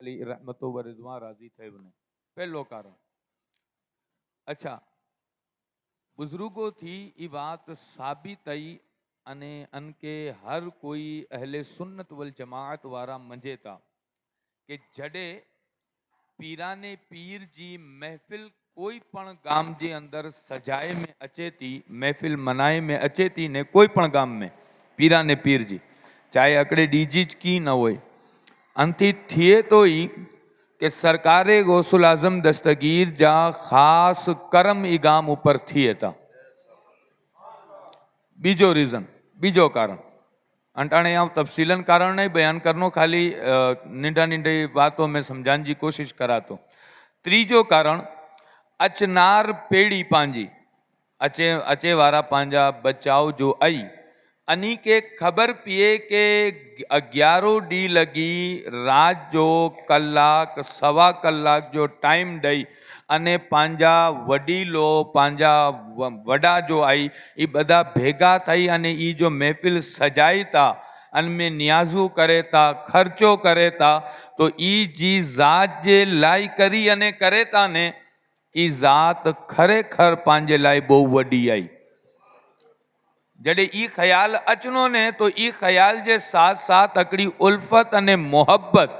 અલી રમતો રિઝવાન રાજી થઈ બને પહેલો કારણ. અચ્છા, બુઝુર્ગોથી એ વાત સાબિત થઈ અને અનકે હર કોઈ અહલે સુન્નત વલ જમાત વાળા મંજેતા કે જડે પીરાને પીરજી મહેફિલ કોઈ પણ ગામ જે અંદર સજાએ મેં અચેતી, મહેફિલ મનાએ મેં અચેતી ને કોઈ પણ ગામ મેં પીરાને પીરજી ચાહે અકડે ડીજી જ કી ન હોય. અંથી થિયે તો ઈ કે સરકારે ગૌસુલ આઝમ દસ્તગીર જા ખાસ કરમ ઈ ગામ ઉપર થિયે હતા બીજો રીઝન બીજો કારણ अंटाणे यहाँ तफसीलन कारण नहीं बयान करनो खाली अ, निंढा निंढी बातों में समझाने की कोशिश करा तो ત્રીજો કારણ અચનાર પેઢી પાંજી અચે અચે વારા પાંજા બચાવ જો आई અની કે ખબર પીએ કે અગિયારો ડી લગી રાત જો કલાક, સવા કલાક જો ટાઈમ દઈ અને પાંજા વડીલો, પાંજા વડા જો આવી એ બધા ભેગા થઈ અને એ જો મહેફિલ સજાઈ તા અને મેં ન્યાઝું કરેતા, ખર્ચો કરેતા, તો ઈ જી જાત જે લાઈ કરી અને કરેતા ને એ જાત ખરેખર પાંજે લાઈ બહુ વડી આઈ. जॾहिं ई ख़्याल अचनो ने तो ई ख़्याल जे साथ साथ हिकिड़ी उल्फत अने मोहब्बत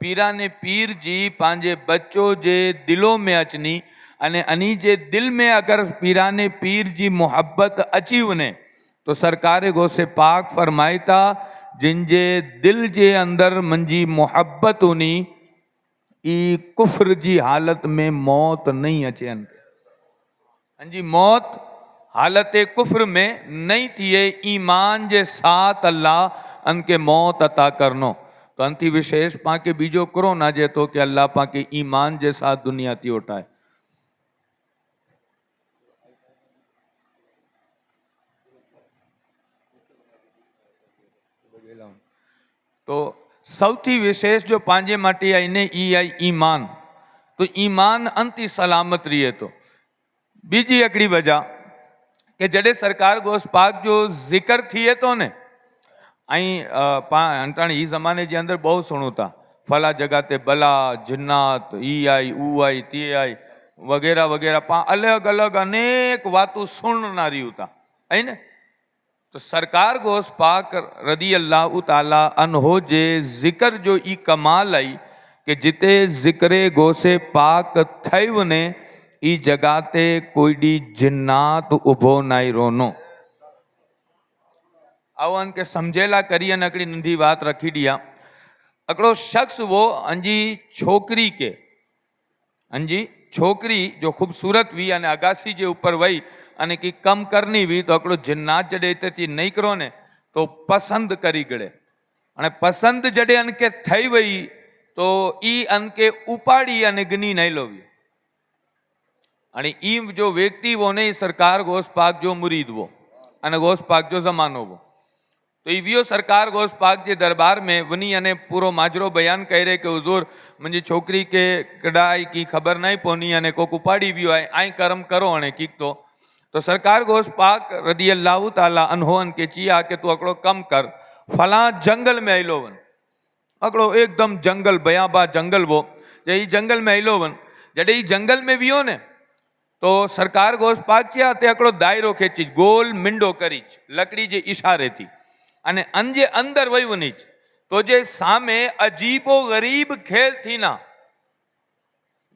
पीरा ने पीर जी पंहिंजे बच्चो जे दिलो में अचनी अने अनी जे दिल में अगरि पीरा ने पीर जी मोहब्बत अची वञे तो सरकार गौसे पाक फरमाए था जिन जे दिल जे अंदरि मुंहिंजी मोहब्बत हुनी ई कुफ्र जी हालत में मौत नहीं अचनि जी मौत حالت کفر میں نہیں تھیے، ایمان جے ساتھ اللہ ان کے موت عطا کرنو۔ تو انتی وشیش پاں کے بیجو کرو نہ جے تو کہ اللہ پاں کے ایمان جے ساتھ دنیا تھی اٹھائے۔ تو سوتی وشیش جو પાંજે માટે آئی એને آئی ایمان۔ تو ایمان ઈમાન سلامت સલામત રહીએ تو۔ بیجی اکڑی وجہ કે જડે સરકાર ગોસ પાક જો જિકર થઈએ તો ને? અહીં અંટાણી એ જમાને જે અંદર બહુ સુણુતા. ફલા જગાતે બલા, જન્નાત ઈ આઈ ઉ આઈ તે આઈ વગેરે વગેરે, પા, અલગ અલગ, અનેક વાતો સુણનારી હતા અહીં ને? તો સરકાર ગોસ પાક રદી અલ્લાહ તાલા અનહો જે જિકર જો ઈ કમાલ આઈ કે જીતે જિકરે ગોસે પાક થઈને ઈ જગાતે કોઈ ડી જિન્નાત ઊભો નાઈ રોનો. આવો કે સમજેલા કરી અને અકડી નંધી વાત રખી દિયા અકડો શખ્સ વો અંજી છોકરી કે, અંજી છોકરી જો ખૂબસૂરત વી અને અગાસી જે ઉપર વહી અને કી કમ કરની વી તો અકડો જિન્નાત જડે તેથી નહીં કરો ને તો પસંદ કરી ગળે. અને પસંદ જડે અનકે થઈ વઈ, તો ઈ અનકે ઉપાડી અને ગની નહીં લોવી. અને એ જો વ્યક્તિ વોને સરકાર ગોસ પાક જો મુરીદ વો અને ગોસ પાક જો જમાનો વો તો ઈવીઓ સરકાર ગોસ પાક જે દરબાર મેં વની અને પૂરો માજરો બયાન કહી રહે કે, હુઝુર, મુંજી છોકરી કે કડાઈ કી ખબર નહીં પોની અને કોક ઉપાડી વ્યો આય આય કરમ કરો અને કીક તો. તો સરકાર ગોસ પાક રદી અલ્લાહ તાલા અનહોન કે, ચિયા કે તું અકડો કમ કર. ફલા જંગલ મેં આયલો વન. અકડો એકદમ જંગલ બયાબા જંગલ વો જે એ જંગલ મેં આયલો વન. જડે એ જંગલ મેં વ્યો ને તો સરકાર ગોસ પાક્યા ક્યાં તે આકડો દાયરો ખેંચી ગોલ મીંડો કરી જ, લકડી જે ઈશારેથી. અને અંજે અંદર વયું નહીં તો જે સામે અજીબો ગરીબ ખેલથી ના.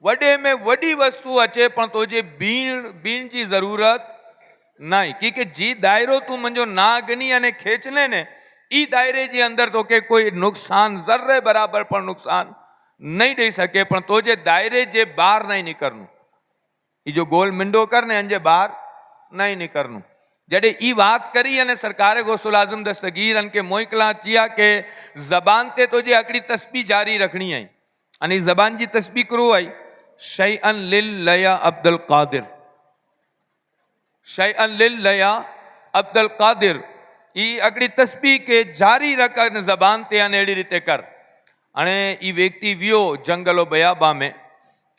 વડે में વડી વસ્તુ અચે, પણ તો જે બીણ, બીણજી જરૂરત નહીં કી કે જે દાયરો તું મંજો નાગની અને ખેંચને ને એ દાયરે જે અંદર તો કે કોઈ નુકસાન જર્રે બરાબર પણ નુકસાન નહીં દઈ શકે, પણ તો જે દાયરે જે બહાર નહીં નીકળનું. એ જો ગોલ મિંડો કરને અંજે બહાર નહીં નીકળનું જ્યારે એ વાત કરી અને સરકારે ગોસુલ આઝમ દસ્તગીર અને કે મોઈકલા ચિયા કે જબાન તે તો જે અકડી તસ્બી જારી રખણી આઈ. અને એ જબાન જે તસ્બી કરું આઈ શૈઅન લિલ લયા અબ્દુલ કાદિર. શૈઅન લિલ લયા અબ્દુલ કાદિર. એ અકડી તસ્બી કે જારી રખ અને જબાન તે અને એડી રીતે કર. અને એ વ્યક્તિ વ્યો જંગલો બયાબા મેં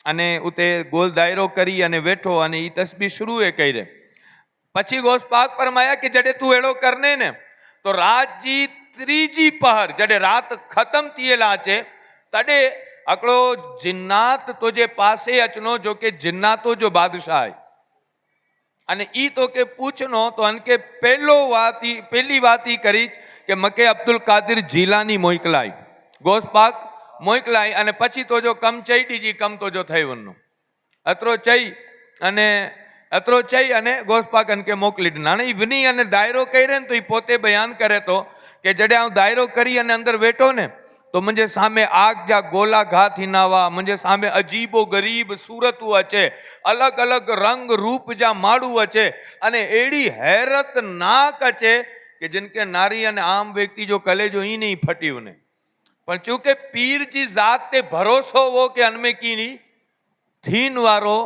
અને ઉતે ગોલ દાયરો કરી અને બેઠો અને એ તસબી શરૂએ કરી. પછી ગોસ પાક પરમાયા કે જડે તું એળો કરને ને? તો રાતજી ત્રીજી પહર, જડે રાત ખતમ થયેલા છે, તડે આકડો જિન્નાત તો જે પાસે અચનો, જો કે જિન્નાતો જો બાદશાહ અને એ તો કે પૂછનો, તો અનકે પહેલો વાતી, પહેલી વાતી કરી કે મકે અબ્દુલ કાદિર જીલાની મોકલાઈ ગોસપાક મોકલાય અને પછી તો જો કમ ચઈ ડીજી કમ તો જો થઈવનનું. અત્રો ચઈ અને અત્રો ચઈ અને ગોસ્પાકન કે મોકલી નાણે ઇવની અને દાયરો કરે ને તો એ પોતે બયાન કરે તો કે જડે હું દાયરો કરી અને અંદર વેઠો ને, તો મુંજે સામે આગ જા ગોલા ઘા થીનાવા મુંજે સામે અજીબો ગરીબ સુરત અચે, અલગ અલગ રંગ રૂપ જા માડું અચે, અને એડી હેરત નાક અચે કે જિનકે નારી અને આમ વ્યક્તિ જો કલેજો અહીં નહીં ફટ્યું ને. પણ ચૂંકે પીરજી જાતે ભરોસો वो કે અનમે કી નહીં થીન વારો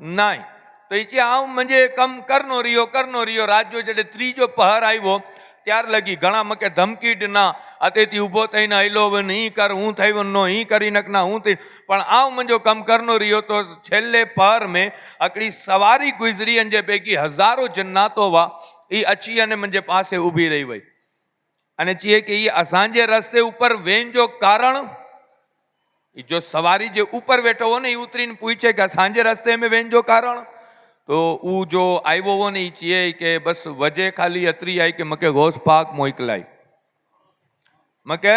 નાય. તો એ આમ મંજે કમ કરનો રહ્યો કરનો રહ્યો. રાજ્યો જડે ત્રીજો પહર આવ્યો ત્યાર લગી ઘણા મકે ધમકીડ ના અતેથી ઊભો થઈને આયલો, હવે નહીં કર, હું થઈ નો અહીં કરી નક ના, હું થઈ પણ આવ મંજો કમ કરનો રહ્યો તો છેલ્લે પહર મેં અકડી સવારી ગુજરી અને જે પૈકી હજારો જન્નાતો વા એ અચી અને મંજે પાસે ઊભી રહી વઈ. અને ચીએ કે એ અસાંજે રસ્તે ઉપર વેન જો કારણ જો સવારી જે ઉપર બેઠો હોય ને એ ઉતરીને પૂછે કે સાંજે રસ્તે અમે વેન જો કારણ? તો ઉ જો આવ્યો હો ને એ ચીએ કે બસ વજે ખાલી અતરી આવી કે મકે ગોસ પાક મોકલાઈ મકે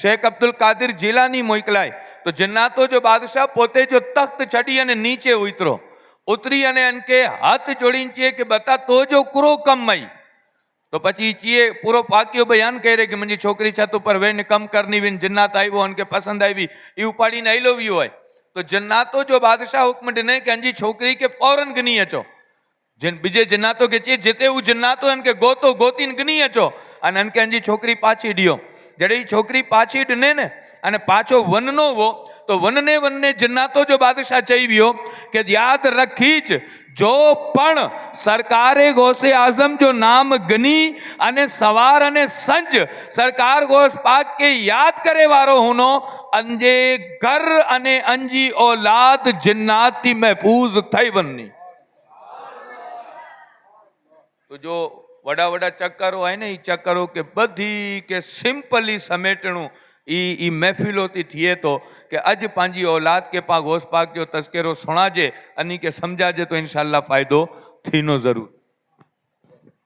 શેખ અબ્દુલ કાદિર જિલ્લાની મોકલાય તો જન્નાતો જો બાદશાહ પોતે જો તખ્ત ચડી અને નીચે ઉતરો. ઉતરી અને અનકે હાથ જોડીને ચીએ કે બતા, તો જો કુરો કમાઈ તો પછી ચીએ પૂરો પાક્યો બયાન કરે કે મંજી છોકરી છત ઉપર વેન કમ કરની વિન જન્નાત આવ્યો અને કે પસંદ આવી. એ ઉપાડીને આઈ લોવી હોય. તો જન્નાતો જો બાદશાહ હુકમ ડિને કે અંજી છોકરી કે ફોરન ગની અચો જેન બીજે જન્નાતો કે છે જેતે હું જન્નાતો એમ કે ગોતો ગોતીને ગની અચો અને એમ કે અંજી છોકરી પાછી ડિયો જડે એ છોકરી પાછી ડને ને અને પાછો વનનો વો તો વનને વનને જન્નાતો જો બાદશાહ ચઈ ગયો કે યાદ રખી જ જો પણ સરકારે ગોસે આઝમ જો નામ ગની અને સવાર અને સંજ સરકાર ગોસ પાક કે યાદ કરે વારો હુનો, અંજે ઘર અને અંજી ઓલાદ જન્નાતથી મહેફૂઝ થઈ વનની. તો જો વડા વડા ચક્કરો હોય ને એ ચક્કરો કે બધી કે સિમ્પલી સમેટણું ઈ ઈ મહેફિલોથી થઈએ તો કે અજ પાંજી औलाद के पा घोष पाक जो तस्करो सुणाजे अनी के समझाजे तो इंशाल्लाह फ़ाइदो थीनो ज़रूर